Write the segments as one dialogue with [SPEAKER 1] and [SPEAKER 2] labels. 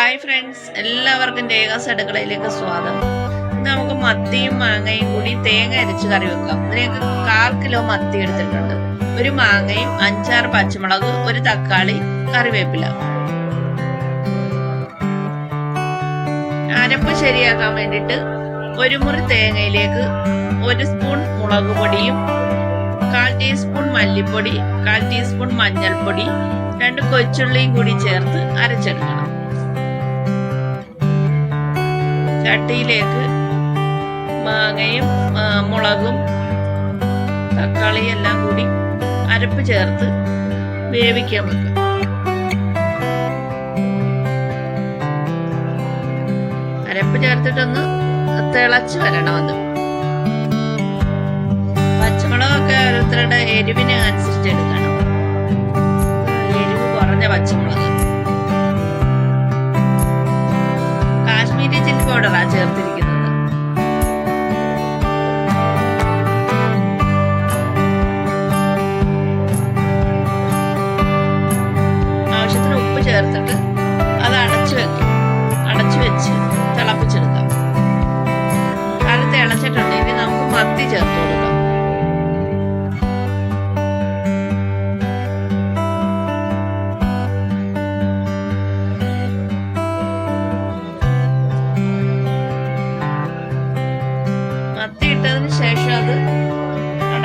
[SPEAKER 1] Hi friends എല്ലാവർക്കും രേഖാസ് അടുക്കളയിലേക്ക് സ്വാഗതം നമുക്ക് മത്തിയും മാങ്ങയും കൂടി തേങ്ങ അരച്ച് കറി വെക്കാം. ഇതിലേക്ക് കാൽ കിലോ മത്തി എടുത്തിട്ടുണ്ട്. ഒരു മാങ്ങയും അഞ്ചാറ് പച്ചമുളക് ഒരു തക്കാളി കറിവേപ്പില. അരപ്പ് ശരിയാക്കാൻ വേണ്ടിയിട്ട് ഒരു മുറി തേങ്ങയിലേക്ക് ഒരു സ്പൂൺ മുളക് പൊടിയും കാൽ ടീസ്പൂൺ മല്ലിപ്പൊടി കാൽ ടീസ്പൂൺ മഞ്ഞൾപ്പൊടി രണ്ട് കൊച്ചുള്ളിയും കൂടി ചേർത്ത് അരച്ചെടുക്കണം. ചട്ടിയിലേക്ക് മാങ്ങയും മുളകും തക്കാളിയും എല്ലാം കൂടി അരപ്പ് ചേർത്ത് വേവിക്കാൻ വെക്കും അരപ്പ് ചേർത്തിട്ടൊന്ന് തിളച്ച് വരണം അത്. പച്ചമുളകൊക്കെ ഓരോരുത്തരുടെ എരിവിന് കാശ്മീരി ചില്ലി പൗഡറാ ചേർത്തിരിക്കുന്നത്? ആവശ്യത്തിന് ഉപ്പ് ചേർത്തിട്ട് അത് അടച്ചു വെക്കും.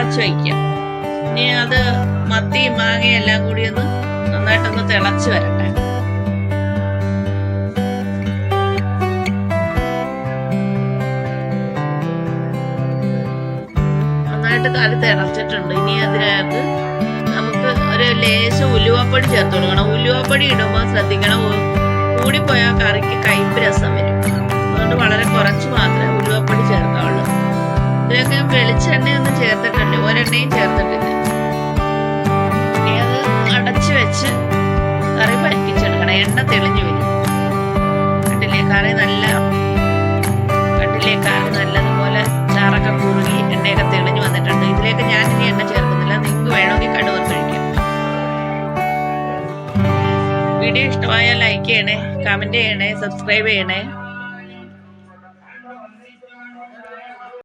[SPEAKER 1] അടച്ചു വയ്ക്കുക ഇനി അത് മത്തി മാങ്ങയും എല്ലാം കൂടി ഒന്ന് നന്നായിട്ടൊന്ന് തിളച്ച് വരട്ടെ. നന്നായിട്ട് കാൽ തിളച്ചിട്ടുണ്ട്. ഇനി അതിനകത്ത് നമുക്ക് ഒരു ലേശം ഉലുവപ്പൊടി ചേർത്ത് കൊടുക്കണം. ഉലുവപ്പൊടി ഇടുമ്പോൾ ശ്രദ്ധിക്കണം കൂടിപ്പോയാൽ കറിക്ക് കയ്പ് രസം വരും. അതുകൊണ്ട് വളരെ കുറച്ച് മാത്രമേ ഉലുവപ്പൊടി ചേർക്കാവുള്ളൂ ഇതിലൊക്കെ വെളിച്ചെണ്ണയൊന്നും ചേർത്തിട്ടില്ല. ഒരെണ്ണയും ചേർത്തിട്ടില്ല. ഇനി അത് അടച്ചു വെച്ച് കറി പരിപ്പിച്ചെടുക്കണം എണ്ണ തെളിഞ്ഞു വരും. കണ്ടില്ലേ? കറി നല്ല കണ്ടില്ലേ? കറി നല്ലതുപോലെ ചാറൊക്കെ കുറുകി എണ്ണയൊക്കെ തെളിഞ്ഞു വന്നിട്ടുണ്ട്. ഇതിലേക്ക് ഞാൻ ഇനി എണ്ണ ചേർക്കുന്നില്ല. നിങ്ങൾക്ക് വേണമെങ്കിൽ കടുവർ കഴിക്കാം വീഡിയോ ഇഷ്ടമായാൽ ലൈക്ക് ചെയ്യണേ കമന്റ് ചെയ്യണേ സബ്സ്ക്രൈബ് ചെയ്യണേ.